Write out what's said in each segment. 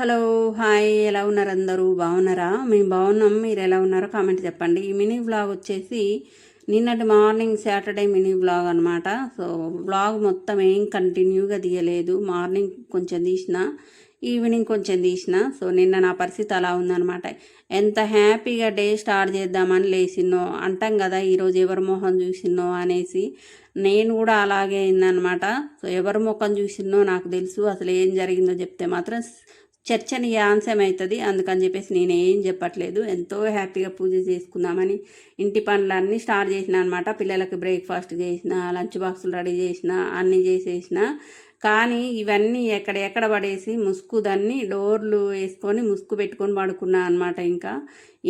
Hello hi ఎలా ఉన్నారు అందరూ? బాగున్నారా? మేము బాగున్నాం మీరు ఎలా ఉన్నారో కామెంట్ చెప్పండి. ఈ మినీ బ్లాగ్ వచ్చేసి నిన్నటి మార్నింగ్ సాటర్డే మినీ బ్లాగ్ అనమాట సో బ్లాగ్ మొత్తం ఏం కంటిన్యూగా తీయలేదు. మార్నింగ్ కొంచెం తీసిన ఈవినింగ్ కొంచెం తీసిన. సో నిన్న నా పరిస్థితి అలా ఉందనమాట ఎంత హ్యాపీగా డే స్టార్ట్ చేద్దామని లేచిన్నో అంటాం కదా ఈరోజు ఎవరి మొహం చూసిన్నో అనేసి నేను కూడా అలాగే అయిందనమాట సో ఎవరి ముఖం చూసిన్నో నాకు తెలుసు అసలు ఏం జరిగిందో చెప్తే మాత్రం చర్చనీయాంశమవుతుంది అందుకని చెప్పేసి నేను ఏం చెప్పట్లేదు. ఎంతో హ్యాపీగా పూజ చేసుకుందామని ఇంటి పనులన్నీ స్టార్ట్ చేసిన అనమాట పిల్లలకి బ్రేక్ఫాస్ట్ చేసిన లంచ్ బాక్సులు రెడీ చేసిన అన్నీ చేసేసిన. కానీ ఇవన్నీ ఎక్కడ ఎక్కడ పడేసి ముసుగు దాన్ని డోర్లు వేసుకొని ముసుగు పెట్టుకొని పడుకున్నా అనమాట ఇంకా.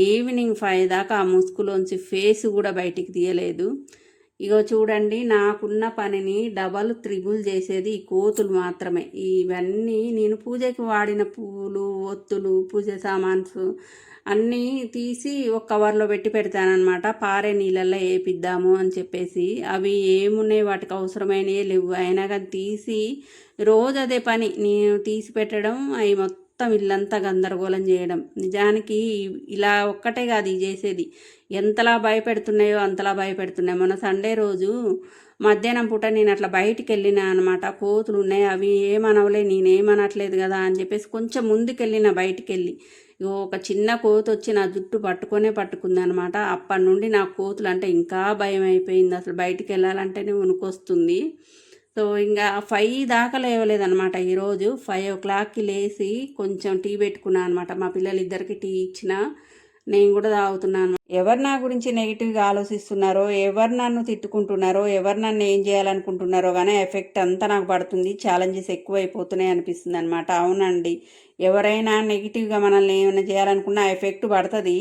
ఈవినింగ్ ఫైవ్ దాకా ఆ ముసుగులోంచి ఫేస్ కూడా బయటికి తీయలేదు. ఇగో చూడండి నాకున్న పనిని డబల్ త్రిబుల్ చేసేది ఈ కోతులు మాత్రమే. ఇవన్నీ నేను పూజకి వాడిన పువ్వులు ఒత్తులు పూజ సామాన్స్ అన్నీ తీసి ఒక కవర్లో పెట్టి పెడతానమాట పారే నీళ్ళల్లో వేపిద్దాము అని చెప్పేసి. అవి ఏమున్నాయి? వాటికి అవసరమైనవి లేవు. అయినా కానీ తీసి రోజు అదే పని. నేను తీసి పెట్టడం అవి మొత్తం మొత్తం ఇల్లంతా గందరగోళం చేయడం. నిజానికి ఇలా ఒక్కటే కాదు ఇది చేసేది. ఎంతలా భయపెడుతున్నాయో అంతలా భయపెడుతున్నాయి. మొన్న సండే రోజు మధ్యాహ్నం పూట నేను అట్లా బయటికి వెళ్ళినా అనమాట కోతులు ఉన్నాయి అవి ఏమనవలే నేనేమనట్లేదు కదా అని చెప్పేసి కొంచెం ముందుకు వెళ్ళిన బయటికి వెళ్ళి ఒక చిన్న కోత వచ్చి నా జుట్టు పట్టుకొనే పట్టుకుంది అనమాట అప్పటి నుండి నా కోతులు అంటే ఇంకా భయం అయిపోయింది. అసలు బయటికి వెళ్ళాలంటేనే ఉనుకొస్తుంది సో ఇంకా ఫైవ్ దాకా లేవలేదనమాట ఈరోజు. ఫైవ్ ఓ క్లాక్కి లేచి కొంచెం టీ పెట్టుకున్నాను అనమాట మా పిల్లలు ఇద్దరికి టీ ఇచ్చిన నేను కూడా తాగుతున్నాను. ఎవరు నా గురించి నెగిటివ్గా ఆలోచిస్తున్నారో ఎవరు నన్ను తిట్టుకుంటున్నారో ఎవరు నన్ను ఏం చేయాలనుకుంటున్నారో కానీ ఎఫెక్ట్ అంతా నాకు పడుతుంది. ఛాలెంజెస్ ఎక్కువైపోతున్నాయి అనిపిస్తుంది అనమాట అవునండి. ఎవరైనా నెగిటివ్గా మనల్ని ఏమైనా చేయాలనుకున్న ఎఫెక్ట్ పడుతుంది.